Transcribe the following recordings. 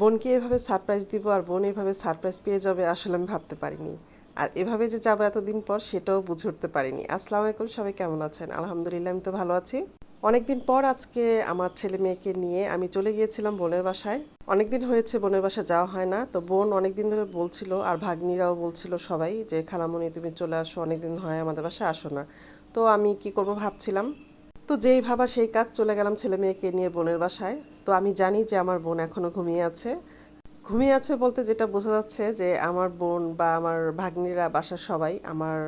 বোনকে এভাবে সারপ্রাইজ দিব আর বোন এভাবে সারপ্রাইজ পেয়ে যাবে আসলে আমি ভাবতে পারিনি। আর এভাবে যে যাব এতদিন পর সেটাও বুঝে উঠতে পারিনি। আসসালামু আলাইকুম, সবাই কেমন আছেন? আলহামদুলিল্লাহ, আমি তো ভালো আছি। অনেকদিন পর আজকে আমার ছেলে মেয়েকে নিয়ে আমি চলে গিয়েছিলাম বোনের বাসায়। অনেকদিন হয়েছে বোনের বাসায় যাওয়া হয় না, তো বোন অনেকদিন ধরে বলছিল আর ভাগ্নিরাও বলছিল সবাই যে, খালামণি, তুমি চলে আসো, অনেকদিন হয় আমাদের বাসায় আসো না। তো আমি কি করব ভাবছিলাম তো যেই ভাবা সেই কাজ চলে গেলাম ছেলে মেয়েকে নিয়ে বোনের বাসায়। তো আমি জানি যে আমার বোন এখনও ঘুমিয়ে আছে। ঘুমিয়ে আছে বলতে যেটা বোঝা যাচ্ছে যে আমার বোন বা আমার ভাগ্নিরা বাসার সবাই, আমার,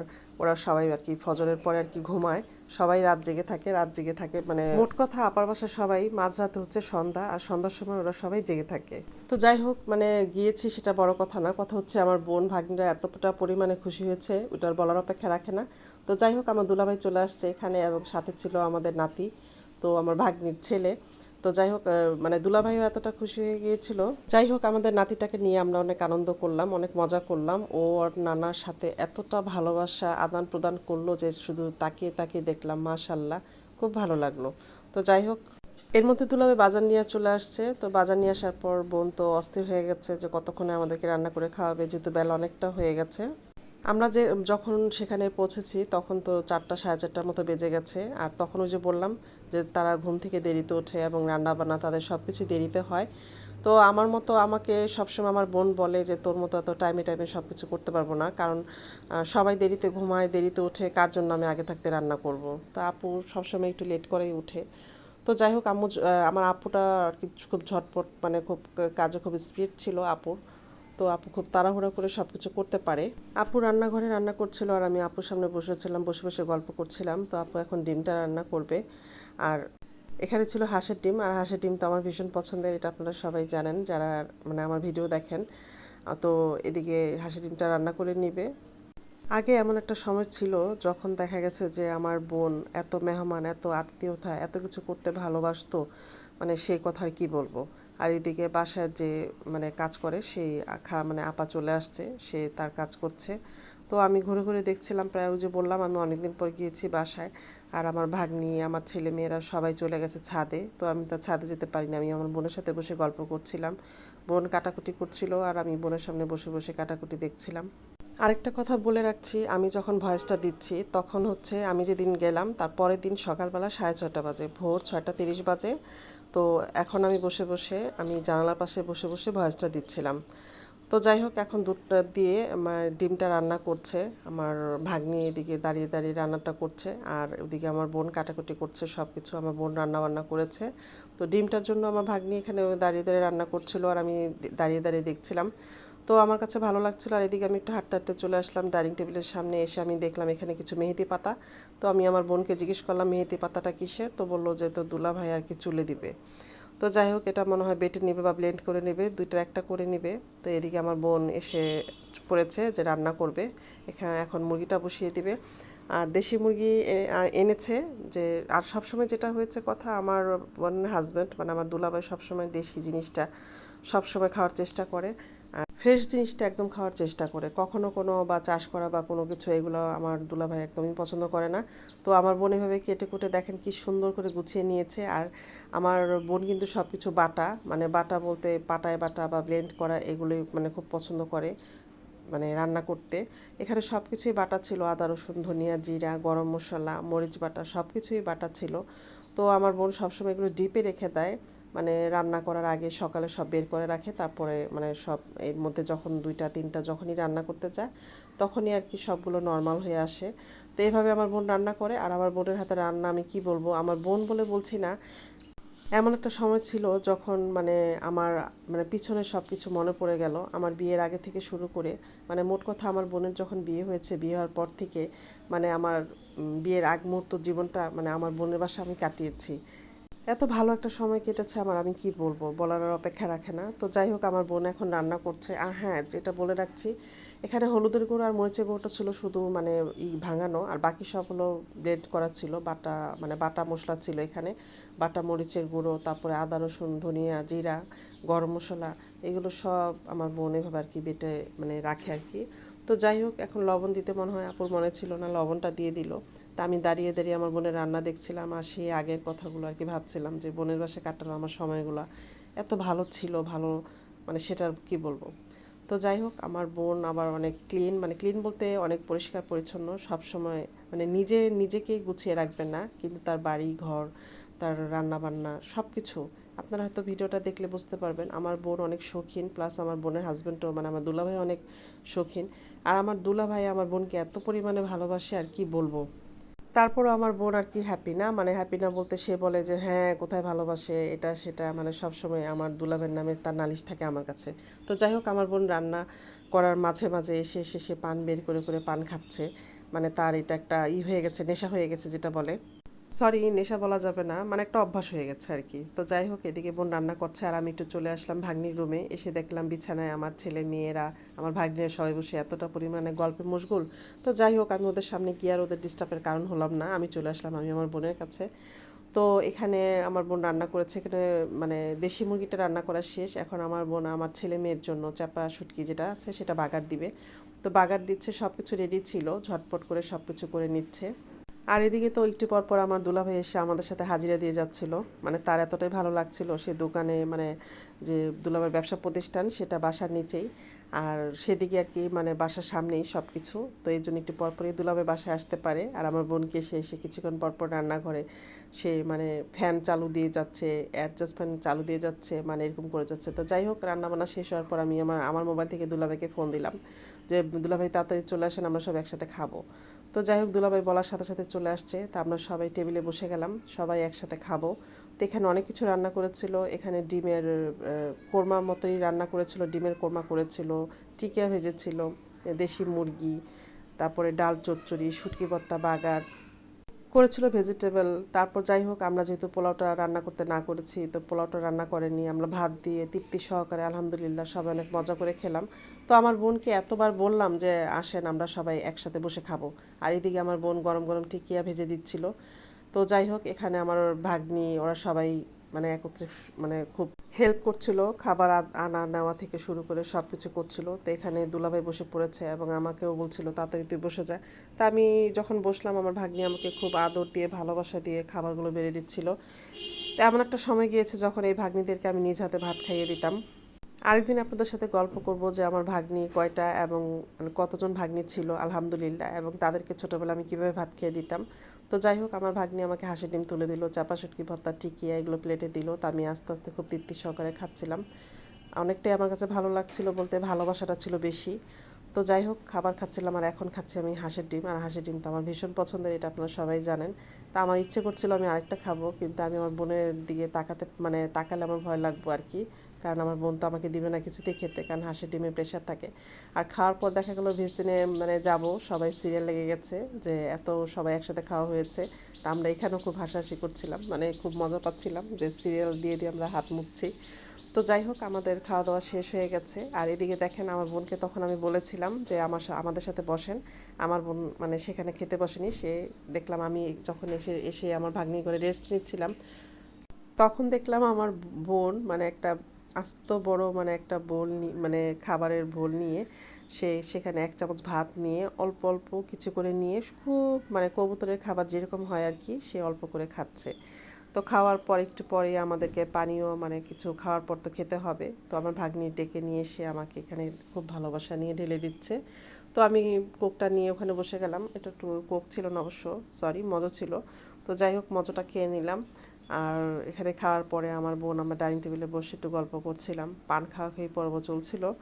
ওরা সবাই আর কি ফজরের পরে আর কি ঘুমায়। সবাই রাত জেগে থাকে রাত জেগে থাকে মানে মোট কথা আপার বাসার সবাই মাঝরাতে হচ্ছে সন্ধ্যা আর সন্ধ্যার সময় ওরা সবাই জেগে থাকে। তো যাই হোক মানে গিয়েছি সেটা বড় কথা না কথা হচ্ছে আমার বোন ভাগ্নিরা এতটা পরিমাণে খুশি হয়েছে ওটার বলার অপেক্ষা রাখে না। তো যাই হোক আমার দুলাভাই চলে আসছে এখানে এবং সাথে ছিল আমাদের নাতি তো আমার ভাগ্নির ছেলে। তো যাই হোক মানে দুলাভাইও এতটা খুশি হয়ে গিয়েছিল। যাই হোক, আমাদের নাতিটাকে নিয়ে আমরা অনেক আনন্দ করলাম, অনেক মজা করলাম। ও ওর নানার সাথে এতটা ভালোবাসা আদান প্রদান করল যে শুধু তাকিয়ে তাকিয়ে দেখলাম, মাশাল্লাহ, খুব ভালো লাগল। তো যাই হোক, এর মধ্যে দুলাভাই বাজার নিয়ে চলে আসছে। তো বাজার নিয়ে আসার পর বোন তো অস্থির হয়ে গেছে যে কতক্ষণে আমাদেরকে রান্না করে খাওয়াবে, যেহেতু বেলা অনেকটা হয়ে গেছে। আমরা যে যখন সেখানে পৌঁছেছি, তখন তো চারটা সাড়ে চারটার মতো বেজে গেছে। আর তখন ওই যে বললাম তারা ঘুম থেকে দেরিতে ওঠে এবং রান্না বান্না তাদের সব কিছু দেরিতে হয়। তো আমার মতো আমাকে সবসময় আমার বোন বলে যে, তোর মতো এত টাইমে টাইমে সব কিছু করতে পারব না। কারণ সবাই দেরিতে ঘুমায়, দেরিতে ওঠে, কার জন্য আমি আগে থাকতে রান্না করব? তো আপু সবসময় একটু লেট করেই উঠে। তো যাই হোক, আম্মু আমার আপুটা আর কি খুব ঝটপট মানে খুব কাজে খুব স্পিড ছিল আপুর। তো আপু খুব তাড়াহুড়া করে সব কিছু করতে পারে। আপু রান্নাঘরে রান্না করছিল আর আমি আপুর সামনে বসেছিলাম, বসে বসে গল্প করছিলাম। তো আপু এখন ডিমটা রান্না করবে। আর এখানে ছিল হাঁসের ডিম, আর হাঁসের ডিম তো আমার ভীষণ পছন্দের, এটা আপনারা সবাই জানেন, যারা মানে আমার ভিডিও দেখেন। তো এদিকে হাঁসের ডিমটা রান্না করে নিবে। আগে এমন একটা সময় ছিল যখন দেখা গেছে যে আমার বোন এত মেহমান, এত আত্মীয়তা, এত কিছু করতে ভালোবাসতো মানে সেই কথা আর কি বলব? আর এদিকে বাসায় যে মানে কাজ করে, সেই খা মানে আপা চলে আসছে, সে তার কাজ করছে। তো আমি ঘুরে ঘুরে দেখছিলাম, প্রায় ওই যে বললাম, আমি অনেকদিন পর গিয়েছি বাসায়। আর আমার ভাগ্নি, আমার ছেলে মেয়েরা সবাই চলে গেছে ছাদে। তো আমি তো ছাদে যেতে পারি না। আমি আমার বোনের সাথে বসে গল্প করছিলাম। বোন কাটাকুটি করছিল আর আমি বোনের সামনে বসে বসে কাটাকুটি দেখছিলাম। আরেকটা কথা বলে রাখছি, আমি যখন ভয়েসটা দিচ্ছি, তখন হচ্ছে আমি যেদিন গেলাম, তার পরের দিন সকালবেলা সাড়ে ছটা বাজে, ভোর ছয়টা তিরিশ বাজে। তো এখন আমি বসে বসে, আমি জানালার পাশে বসে বসে ভয়েসটা দিচ্ছিলাম। তো যাই হোক এখন দুধটা দিয়ে আমার ডিমটা রান্না করছে। আমার ভাগ্নি এদিকে দাঁড়িয়ে দাঁড়িয়ে রান্নাটা করছে আর ওদিকে আমার বোন কাটাকুটি করছে সব কিছু আমার বোন রান্না বান্না করেছে। তো ডিমটার জন্য আমার ভাগ্নি এখানে দাঁড়িয়ে দাঁড়িয়ে রান্না করছিল আর আমি দাঁড়িয়ে দাঁড়িয়ে দেখছিলাম। তো আমার কাছে ভালো লাগছিল আর এদিকে আমি একটু হাঁটতে হাঁটতে চলে আসলাম। ডাইনিং টেবিলের সামনে এসে আমি দেখলাম এখানে কিছু মেহেদি পাতা। তো আমি আমার বোনকে জিজ্ঞেস করলাম, মেহেদি পাতাটা কিসের? তো বলল যে তো দুলা ভাই আর কি চুলে দিবে। তো যাই হোক, এটা মনে হয় বেটে নেবে বা ব্লেন্ড করে নেবে, দুইটা একটা করে নেবে। তো এদিকে আমার বোন এসে পড়েছে যে রান্না করবে। এখানে এখন মুরগিটা বসিয়ে দিবে। আর দেশি মুরগি এনেছে যে, আর সবসময় যেটা হয়েছে কথা, আমার বোনের হাজব্যান্ড মানে আমার দুলাভাই সবসময় দেশি জিনিসটা সবসময় খাওয়ার চেষ্টা করে। ফ্রেশ জিনিসটা একদম খাওয়ার চেষ্টা করে। কখনো কোনো বা চাষ করা বা কোনো কিছু, এগুলো আমার দুলাভাই একদমই পছন্দ করে না। তো আমার বোন এভাবে কেটে কুটে দেখেন কি সুন্দর করে গুছিয়ে নিয়েছে। আর আমার বোন কিন্তু সব কিছু বাটা মানে বাটা বলতে পাটায় বাটা বা ব্লেন্ড করা এগুলোই মানে খুব পছন্দ করে মানে রান্না করতে। এখানে সব কিছুই বাটা ছিল, আদা, রসুন, ধনিয়া, জিরা, গরম মশলা, মরিচ বাটা সব কিছুই বাটা ছিল। তো আমার বোন সবসময় এগুলো ডিপে রেখে দেয়। মানে রান্না করার আগে সকালে সব বের করে রাখে, তারপরে মানে সব এর মধ্যে যখন দুইটা, তিনটা যখনই রান্না করতে যায় তখনই আর কি সবগুলো নর্মাল হয়ে আসে। তো এইভাবে আমার বোন রান্না করে আর আমার বোনের হাতে রান্না আমি কি বলব? আমার বোন বলে বলছি না। এমন একটা সময় ছিল যখন মানে আমার মানে পিছনে সব কিছু মনে পড়ে গেল। আমার বিয়ের আগে থেকে শুরু করে মানে মোট কথা আমার বোনের যখন বিয়ে হয়েছে, বিয়ে হওয়ার পর থেকে মানে আমার বিয়ের আগ মুহূর্ত জীবনটা মানে আমার বোনের বাসা আমি কাটিয়েছি। এত ভালো একটা সময় কেটেছে আমার, আমি কি বলব? বলার অপেক্ষা রাখে না। তো যাই হোক, আমার বোন এখন রান্না করছে। আর হ্যাঁ যেটা বলে রাখছি, এখানে হলুদের গুঁড়ো আর মরিচের গুঁড়োটা ছিল শুধু মানে ই ভাঙানো, আর বাকি সব হলো ব্লেন্ড করা ছিল। বাটা মানে বাটা মশলা ছিল এখানে। বাটা মরিচের গুঁড়ো, তারপরে আদা, রসুন, ধনিয়া, জিরা, গরম মশলা, এগুলো সব আমার বোন এভাবে আর কি বেটে মানে রাখে আর কি। তো যাই হোক, এখন লবণ দিতে মনে হয়, আপুর মনে ছিল না, লবণটা দিয়ে দিল। তা আমি দাঁড়িয়ে দাঁড়িয়ে আমার বোনের রান্না দেখছিলাম আর সেই আগের কথাগুলো আর কি ভাবছিলাম যে বোনের বাসে কাটানো আমার সময়গুলো এত ভালো ছিল, ভালো মানে সেটার কি বলব? তো যাই হোক, আমার বোন আবার অনেক ক্লিন মানে ক্লিন বলতে অনেক পরিষ্কার পরিচ্ছন্ন সব সময় মানে নিজে নিজেকেই গুছিয়ে রাখবে না, কিন্তু তার বাড়ি, ঘর, তার রান্না বান্না সব কিছু আপনারা হয়তো ভিডিওটা দেখলে বুঝতে পারবেন, আমার বোন অনেক শৌখিন প্লাস আমার বোনের হাজব্যান্ডও মানে আমার দুলাভাই অনেক শৌখিন। আর আমার দুলাভাই আমার বোনকে এত পরিমাণে ভালোবাসে আর কি বলব? তারপরও আমার বোন আর কি হ্যাপি না। মানে হ্যাপি না বলতে সে বলে যে হ্যাঁ কোথায় ভালোবাসে? এটা, সেটা। মানে সবসময় আমার দুলাভের নামে তার নালিশ থাকে আমার কাছে। তো যাই হোক, আমার বোন রান্না করার মাঝে মাঝে এসে এসে সে পান বের করে করে পান খাচ্ছে। মানে তার এটা একটা ই হয়ে গেছে, নেশা হয়ে গেছে যেটা বলে। সরি নেশা বলা যাবে না। মানে একটা অভ্যাস হয়ে গেছে আর কি তো যাই হোক, এদিকে বোন রান্না করছে আর আমি একটু চলে আসলাম ভাগ্নির রুমে এসে দেখলাম বিছানায় আমার ছেলে, মেয়েরা, আমার ভাগ্নের সবাই বসে এতটা পরিমাণে গল্পে মশগুল। তো যাই হোক, আমি ওদের সামনে গিয়ে আর ওদের ডিস্টার্বের কারণ হলাম না। আমি চলে আসলাম, আমি আমার বোনের কাছে। তো এখানে আমার বোন রান্না করেছে, এখানে মানে দেশি মুরগিটা রান্না করা শেষ। এখন আমার বোন আমার ছেলে মেয়ের জন্য চাপা শুটকি যেটা আছে, সেটা বাগার দিবে। তো বাগার দিচ্ছে সব কিছু রেডি ছিল। ঝটপট করে সব কিছু করে নিচ্ছে। আর এদিকে তো একটু পর পর আমার দুলাভাই এসে আমাদের সাথে হাজিরা দিয়ে যাচ্ছিল। মানে তার এতটাই ভালো লাগছিল, সে দোকানে মানে যে দুলাভাইয়ের ব্যবসা প্রতিষ্ঠান, সেটা বাসার নিচেই। আর সেদিকে আর কি মানে বাসার সামনেই সব কিছু তো এই জন্য একটু পরপরই দুলাভাই বাসায় আসতে পারে। আর আমার বোনকে সে এসে কিছুক্ষণ পরপর রান্নাঘরে সে মানে ফ্যান চালু দিয়ে যাচ্ছে অ্যাডজাস্ট ফ্যান চালু দিয়ে যাচ্ছে মানে এরকম করে যাচ্ছে। তো যাই হোক, রান্নাবান্না শেষ হওয়ার পর আমি আমার আমার মোবাইল থেকে দুলাভাইকে ফোন দিলাম যে, দুলাভাই, তাড়াতাড়ি চলে আসেন, আমরা সব একসাথে খাব। তো যাই হোক, দুলাভাই বলার সাথে সাথে চলে আসছে। তা আমরা সবাই টেবিলে বসে গেলাম, সবাই একসাথে খাব। তো এখানে অনেক কিছু রান্না করেছিল। এখানে ডিমের কোরমার মতোই রান্না করেছিল, ডিমের কোরমা করেছিল, টিকিয়া ভেজেছিল, দেশি মুরগি, তারপরে ডাল চচ্চড়ি, শুটকি ভর্তা, বাগার। করেছিল ভেজিটেবল তারপর যাই হোক, আমরা যেহেতু পোলাওটা রান্না করতে না করেছি, তো পোলাওটা রান্না করেনি আমরা ভাত দিয়ে তৃপ্তি সহকারে আলহামদুলিল্লাহ সবাই অনেক মজা করে খেলাম। তো আমার বোনকে এতবার বললাম যে, আসেন, আমরা সবাই একসাথে বসে খাব। আর এদিকে আমার বোন গরম গরম টিকিয়া ভেজে দিচ্ছিল। তো যাই হোক, এখানে আমার ভাগ্নি, ওরা সবাই মানে একত্রে মানে খুব হেল্প করছিল, খাবার আনা নেওয়া থেকে শুরু করে সব কিছু করছিল। তো এখানে দুলাভাই বসে পড়েছে এবং আমাকেও বলছিল, তাড়াতাড়ি তুই বসে যা। তা আমি যখন বসলাম, আমার ভাগ্নি আমাকে খুব আদর দিয়ে, ভালোবাসা দিয়ে খাবারগুলো বেড়ে দিচ্ছিল। তো এমন একটা সময় গিয়েছে যখন এই ভাগ্নিদেরকে আমি নিজ হাতে ভাত খাইয়ে দিতাম। আরেকদিন আপনাদের সাথে গল্প করব যে আমার ভাগ্নি কয়টা এবং মানে কতজন ভাগ্নি ছিল, আলহামদুলিল্লাহ, এবং তাদেরকে ছোটোবেলা আমি কীভাবে ভাত খেয়ে দিতাম। তো যাই হোক, আমার ভাগ্নি আমাকে হাসি ডিম তুলে দিল, চাপা শুটকি, ভর্তা, টিকিয়া এগুলো প্লেটে দিল। তা আমি আস্তে আস্তে খুব তৃপ্তি সহকারে খাচ্ছিলাম। অনেকটাই আমার কাছে ভালো লাগছিল বলতে ভালোবাসাটা ছিল বেশি। তো যাই হোক, খাবার খাচ্ছিলাম আর এখন খাচ্ছি আমি হাঁসের ডিম। আর হাঁসের ডিম তো আমার ভীষণ পছন্দের, এটা আপনারা সবাই জানেন। তা আমার ইচ্ছে করছিল আমি আরেকটা খাব, কিন্তু আমি আমার বোনের দিকে তাকাতে মানে তাকালে আমার ভয় লাগবো আর কি। কারণ আমার বোন তো আমাকে দিবে না কিছুতেই খেতে, কারণ হাঁসের ডিমে প্রেশার থাকে। আর খাওয়ার পর দেখা গেলো ভেসিনে মানে যাব, সবাই সিরিয়াল লেগে গেছে যে এত সবাই একসাথে খাওয়া হয়েছে। তা আমরা এখানেও খুব হাসাহাসি করছিলাম মানে খুব মজা পাচ্ছিলাম যে সিরিয়াল দিয়ে দিয়ে আমরা হাত মুখছি। তো যাই হোক, আমাদের খাওয়া দাওয়া শেষ হয়ে গেছে। আর এদিকে দেখেন আমার বোনকে তখন আমি বলেছিলাম যে আমার আমাদের সাথে বসেন। আমার বোন মানে সেখানে খেতে বসেনি, সে দেখলাম আমি যখন এসে এসে আমার ভাগ্নি করে রেস্ট নিচ্ছিলাম। তখন দেখলাম আমার বোন মানে একটা আস্ত বড় মানে একটা বোল মানে খাবারের বোল নিয়ে সে সেখানে এক চামচ ভাত নিয়ে অল্প অল্প কিছু করে নিয়ে খুব মানে কবুতরের খাবার যেরকম হয় আর কি সে অল্প করে খাচ্ছে। তো খাওয়ার পর একটু পরে আমাদেরকে পানীয় মানে কিছু খাওয়ার পর তো খেতে হবে। তো আমার ভাগ্নি ডেকে নিয়ে এসে আমাকে এখানে খুব ভালোবাসা নিয়ে ঢেলে দিচ্ছে। তো আমি কোকটা নিয়ে ওখানে বসে গেলাম। এটা একটু কোক ছিল না অবশ্য সরি মজা ছিল। তো যাই হোক, মজাটা খেয়ে নিলাম। আর এখানে খাওয়ার পরে আমার বোন, আমার ডাইনিং টেবিলে বসে একটু গল্প করছিলাম। পান খাওয়া খেয়ে পর্ব চলছিল।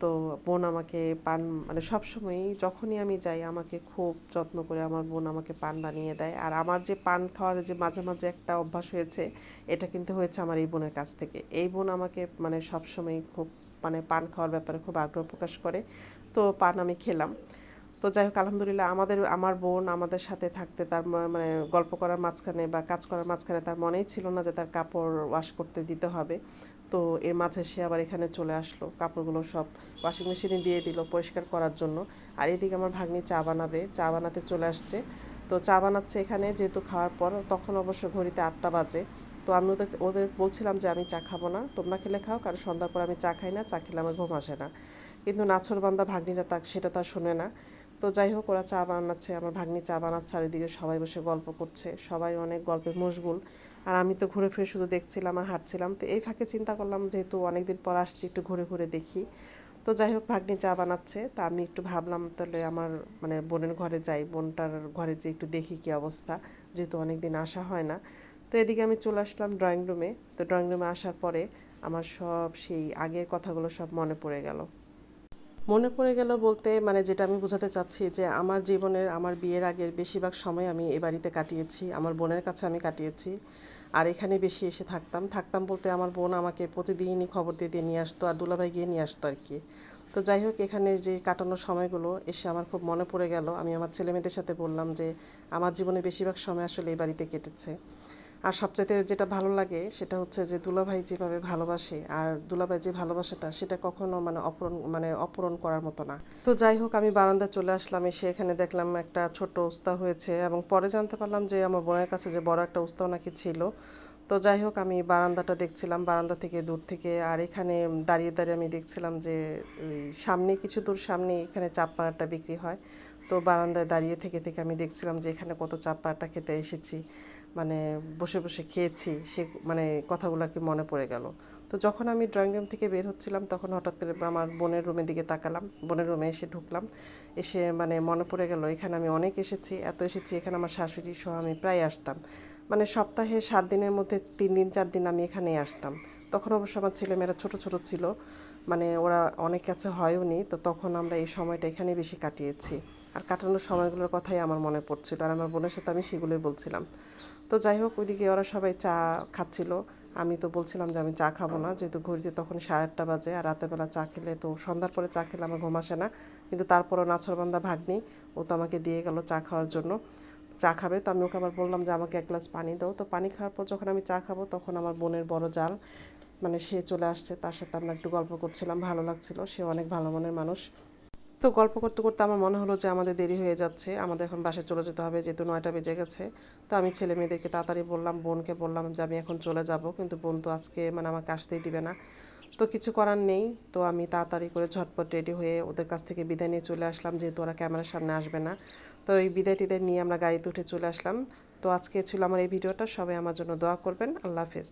তো বোন আমাকে পান মানে সবসময়ই যখনই আমি যাই, আমাকে খুব যত্ন করে আমার বোন আমাকে পান বানিয়ে দেয়। আর আমার যে পান খাওয়ার যে মাঝে মাঝে একটা অভ্যাস হয়েছে, এটা কিন্তু হয়েছে আমার এই বোনের কাছ থেকে। এই বোন আমাকে মানে সবসময় খুব মানে পান খাওয়ার ব্যাপারে খুব আগ্রহ প্রকাশ করে। তো পান আমি খেলাম। তো যাই হোক, আলহামদুলিল্লাহ আমাদের, আমার বোন আমাদের সাথে থাকতে তার মানে গল্প করার মাঝখানে বা কাজ করার মাঝখানে তার মনেই ছিল না যে তার কাপড় ওয়াশ করতে দিতে হবে। তো এর মাঝে সে আবার এখানে চলে আসলো, কাপড়গুলো সব ওয়াশিং মেশিনে দিয়ে দিল পরিষ্কার করার জন্য। আর এদিকে আমার ভাগ্নি চা বানাবে, চা বানাতে চলে আসছে। তো চা বানাচ্ছে এখানে যেহেতু খাওয়ার পর, তখন অবশ্য ঘড়িতে আটটা বাজে। তো আমি ওদের ওদের বলছিলাম যে আমি চা খাব না, তোমরা খেলে খাও, কারণ সন্ধ্যার পর আমি চা খাই না, চা খেলে আমার ঘুম আসে না। কিন্তু নাছর বান্দা ভাগ্নিরা তা, সেটা তো আর শোনে না। তো যাই হোক ওরা চা বানাচ্ছে, আমার ভাগ্নি চা বানাচ্ছে, আর এদিকে সবাই বসে গল্প করছে, সবাই অনেক গল্পে মশগুল। আর আমি তো ঘুরে ফিরে শুধু দেখছিলাম আর হাঁটছিলাম। তো এই ফাঁকে চিন্তা করলাম যেহেতু অনেকদিন পর আসছি, একটু ঘুরে ঘুরে দেখি। তো যাই হোক ভাগ্নি চা বানাচ্ছে। তা আমি একটু ভাবলাম, তাহলে আমার মানে বোনের ঘরে যাই, বোনটার ঘরে যে একটু দেখি কি অবস্থা, যেহেতু অনেক দিন আসা হয় না। তো এদিকে আমি চলে আসলাম ড্রয়িং রুমে। তো ড্রয়িং রুমে আসার পরে আমার সব সেই আগের কথাগুলো সব মনে পড়ে গেল। মনে পড়ে গেল বলতে মানে যেটা আমি বোঝাতে চাচ্ছি যে আমার জীবনের, আমার বিয়ের আগের বেশিরভাগ সময় আমি এ বাড়িতে কাটিয়েছি, আমার বোনের কাছে আমি কাটিয়েছি। আর এখানে বেশি এসে থাকতাম। থাকতাম বলতে আমার বোন আমাকে প্রতিদিনই খবর দিয়ে দিয়ে নিয়ে আসতো, আর দুলাভাই গিয়ে নিয়ে আসতো আর কি তো যাই হোক, এখানে যে কাটানোর সময়গুলো এসে আমার খুব মনে পড়ে গেল। আমি আমার ছেলেমেয়েদের সাথে বললাম যে, আমার জীবনে বেশিরভাগ সময় আসলে এই বাড়িতে কেটেছে। আর সবচাইতে যেটা ভালো লাগে সেটা হচ্ছে যে দুলাভাই যেভাবে ভালোবাসে আর দুলাভাই যে ভালোবাসাটা সেটা কখনো মানে অপূরণ মানে অপূরণ করার মতো না। তো যাই হোক, আমি বারান্দায় চলে আসলাম, এসে এখানে দেখলাম একটা ছোট্ট উস্তা হয়েছে এবং পরে জানতে পারলাম যে আমার বোনের কাছে যে বড় একটা উস্তাও নাকি ছিল। তো যাই হোক, আমি বারান্দাটা দেখছিলাম, বারান্দা থেকে দূর থেকে আর এখানে দাঁড়িয়ে দাঁড়িয়ে আমি দেখছিলাম যে সামনে, কিছু দূর সামনে এখানে চাপ পাড়াটা বিক্রি হয়। তো বারান্দায় দাঁড়িয়ে থেকে থেকে আমি দেখছিলাম যে এখানে কত চাপ পাড়াটা খেতে এসেছি। মানে বসে বসে খেয়েছি, সে মানে কথাগুলো কি মনে পড়ে গেল। তো যখন আমি ড্রয়িং রুম থেকে বের হচ্ছিলাম, তখন হঠাৎ করে আমার বোনের রুমের দিকে তাকালাম, বোনের রুমে এসে ঢুকলাম। এসে মানে মনে পড়ে গেল, এখানে আমি অনেক এসেছি, এত এসেছি, এখানে আমার শাশুড়ি সহ আমি প্রায় আসতাম। মানে সপ্তাহে সাত দিনের মধ্যে তিন দিন, চার দিন আমি এখানেই আসতাম। তখন অবশ্য আমার ছেলেমেয়েরা ছোটো ছোটো ছিল মানে ওরা অনেক কাছে হয়ও নি, তো তখন আমরা এই সময়টা এখানে বেশি কাটিয়েছি। আর কাটানোর সময়গুলোর কথাই আমার মনে পড়ছিল আর আমার বোনের সাথে আমি সেগুলোই বলছিলাম। তো যাই হোক, ওইদিকে ওরা সবাই চা খাচ্ছিল। আমি তো বলছিলাম যে আমি চা খাব না, যেহেতু ঘড়িতে তখন সাড়ে আটটা বাজে আর বেলা চা খেলে তো সন্ধ্যার পরে চা খেলে আমার ঘুম আসে না। কিন্তু তারপরও নাছরবান্ধা ভাগ্নি, ও তো আমাকে দিয়ে গেল চা খাওয়ার জন্য। চা খাবে, তো আমি ওকে আবার বললাম যে আমাকে এক গ্লাস পানি দাও। তো পানি খাওয়ার পর যখন আমি চা খাব, তখন আমার বোনের বড় জাল মানে সে চলে আসছে। তার সাথে আমরা একটু গল্প করছিলাম, ভালো লাগছিল। সে অনেক ভালো মনের মানুষ। তো গল্প করতে করতে আমার মনে হলো যে আমাদের দেরি হয়ে যাচ্ছে, আমাদের এখন বাসায় চলে যেতে হবে, যেহেতু নয়টা বেজে গেছে। তো আমি ছেলে মেয়েদেরকে তাড়াতাড়ি বললাম, বোনকে বললাম যে আমি এখন চলে যাব, কিন্তু বোন তো আজকে মানে আমাকে আসতেই দিবে না। তো কিছু করার নেই, তো আমি তাড়াতাড়ি করে ঝটপট রেডি হয়ে ওদের কাছ থেকে বিদায় নিয়ে চলে আসলাম, যেহেতু ওরা ক্যামেরার সামনে আসবে না। তো এই বিদায় টিদায় নিয়ে আমরা গাড়িতে উঠে চলে আসলাম। তো আজকে ছিল আমার এই ভিডিওটা, সবাই আমার জন্য দোয়া করবেন, আল্লাহ হাফেজ।